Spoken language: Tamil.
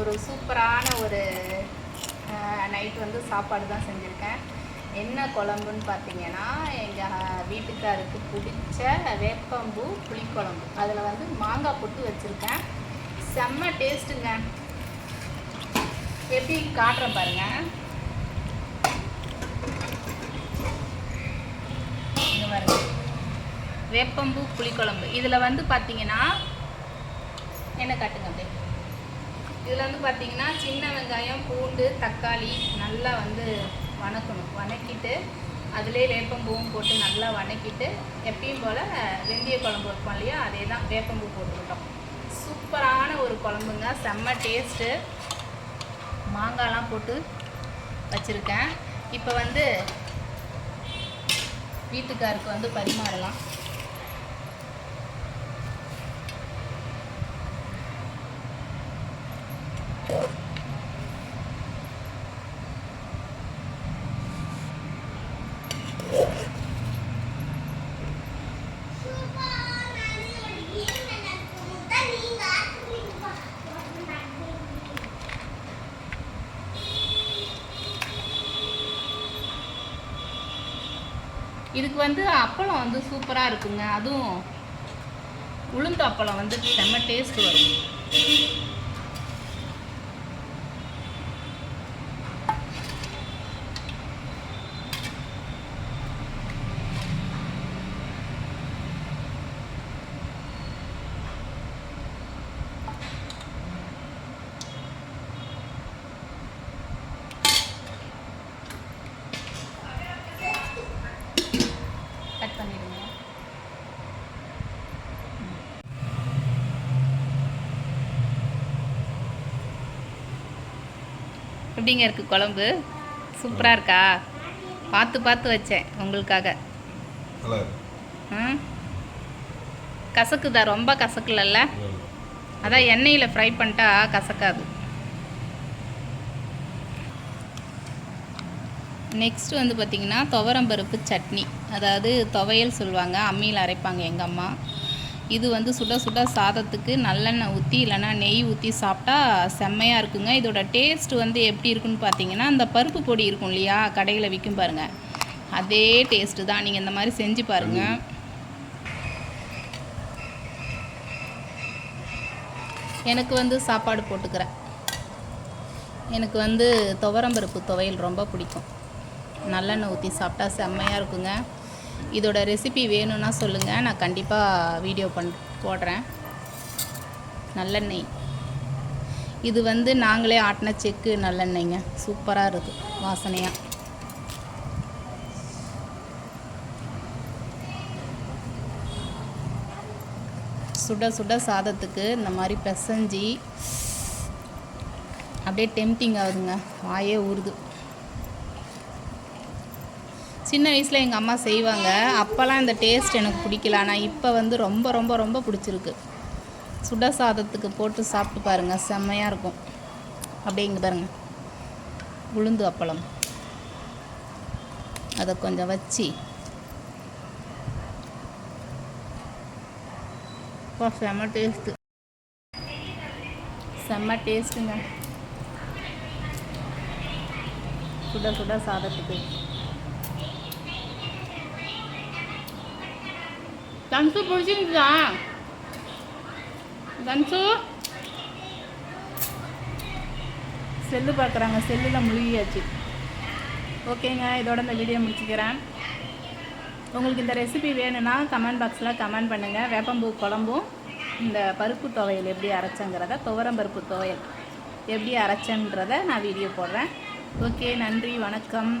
ஒரு சூப்பரான ஒரு நைட் வந்து சாப்பாடு தான் செஞ்சுருக்கேன். என்ன குழம்புன்னு பார்த்தீங்கன்னா எங்கள் வீட்டுக்காருக்கு பிடிச்ச வேப்பம்பூ புளிக்குழம்பு. அதில் வந்து மாங்காய் போட்டு வச்சுருக்கேன். செம்ம டேஸ்ட்டுங்க. எப்படி காட்டுறேன் பாருங்கள் இங்க பாருங்க. வேப்பம்பூ புளிக்குழம்பு. இதில் வந்து பார்த்தீங்கன்னா என்ன காட்டுங்க அப்படியே. இதில் வந்து பார்த்திங்கன்னா சின்ன வெங்காயம் பூண்டு தக்காளி நல்லா வந்து வணக்கணும். வணக்கிட்டு அதிலே வேப்பம்பூவும் போட்டு நல்லா வணக்கிட்டு எப்பயும் போல் வெந்தய குழம்பு வைப்போம் இல்லையா? அதே தான் வேப்பம்பூ போட்டுக்கிட்டோம். சூப்பரான ஒரு குழம்புங்க. செம்ம டேஸ்ட்டு மாங்காய்லாம் போட்டு வச்சுருக்கேன். இப்போ வந்து வீட்டுக்காருக்கு வந்து பரிமாறலாம். இதுக்கு வந்து அப்பளம் வந்து சூப்பராக இருக்குங்க. அதுவும் உளுந்து அப்பளம் வந்து செம்ம டேஸ்ட் வரும். எப்படிங்க இருக்கு குழம்பு? சூப்பராக இருக்கா? பார்த்து பார்த்து வச்சேன் உங்களுக்காக. கசக்குதா? ரொம்ப கசக்கலல்ல. அதான் எண்ணெயில் ஃப்ரை பண்ணிட்டா கசக்காது. நெக்ஸ்ட் வந்து பார்த்திங்கன்னா துவரம்பருப்பு சட்னி. அதாவது துவையல் சொல்லுவாங்க. அம்மியில் அரைப்பாங்க எங்கள் அம்மா. இது வந்து சுட சுட சாதத்துக்கு நல்லெண்ணெய் ஊற்றி இல்லைன்னா நெய் ஊற்றி சாப்பிட்டா செம்மையாக இருக்குங்க. இதோட டேஸ்ட் வந்து எப்படி இருக்குன்னு பார்த்தீங்கன்னா அந்த பருப்பு பொடி இருக்கும் இல்லையா? கடையில் விற்கும் பாருங்கள் அதே டேஸ்ட்டு தான். நீங்கள் இந்த மாதிரி செஞ்சு பாருங்கள் எனக்கு வந்து சாப்பாடு போட்டுக்கிறேன். எனக்கு வந்து துவரம்பருப்பு துவையல் ரொம்ப பிடிக்கும். நல்லெண்ணெய் ஊற்றி சாப்பிட்டா செம்மையாக இருக்குங்க. இதோட ரெசிபி வேணும்னா சொல்லுங்கள் நான் கண்டிப்பாக வீடியோ பண் போடுறேன். நல்லெண்ணெய். இது வந்து நாங்களே ஆட்டின செக்கு நல்லெண்ணெய்ங்க. சூப்பராக இருக்குது வாசனையாக சுட சுட சாதத்துக்கு இந்த மாதிரி பிசைஞ்சி அப்படியே டெம்டிங் ஆகுதுங்க. வாயே ஊறுது. சின்ன வயசில் எங்கள் அம்மா செய்வாங்க. அப்போல்லாம் இந்த டேஸ்ட் எனக்கு பிடிக்கல. ஆனால் இப்போ வந்து ரொம்ப ரொம்ப ரொம்ப பிடிச்சிருக்கு. சுட சாதத்துக்கு போட்டு சாப்பிட்டு பாருங்கள் செம்மையாக இருக்கும். அப்படியே இங்கே பாருங்கள் உளுந்து அப்பளம். அதை கொஞ்சம் வச்சு. அப்பா செம்ம டேஸ்ட்டு செம்ம டேஸ்ட்டுங்க சுட சுட சாதத்துக்கு. தன்சு பிடிச்சிருந்துச்சா தன்சு செல்லு பார்க்குறாங்க செல்லில் முழுகியாச்சு. ஓகேங்க இதோட இந்த வீடியோ முடிச்சுக்கிறேன். உங்களுக்கு இந்த ரெசிபி வேணும்னா கமெண்ட் பாக்ஸில் கமெண்ட் பண்ணுங்கள் வேப்பம்பூ குழம்பும் இந்த பருப்பு துவையல் எப்படி அரைச்சங்கிறத துவரம் பருப்பு துவையல் எப்படி அரைச்சன்றதை நான் வீடியோ போடுறேன். ஓகே நன்றி வணக்கம்.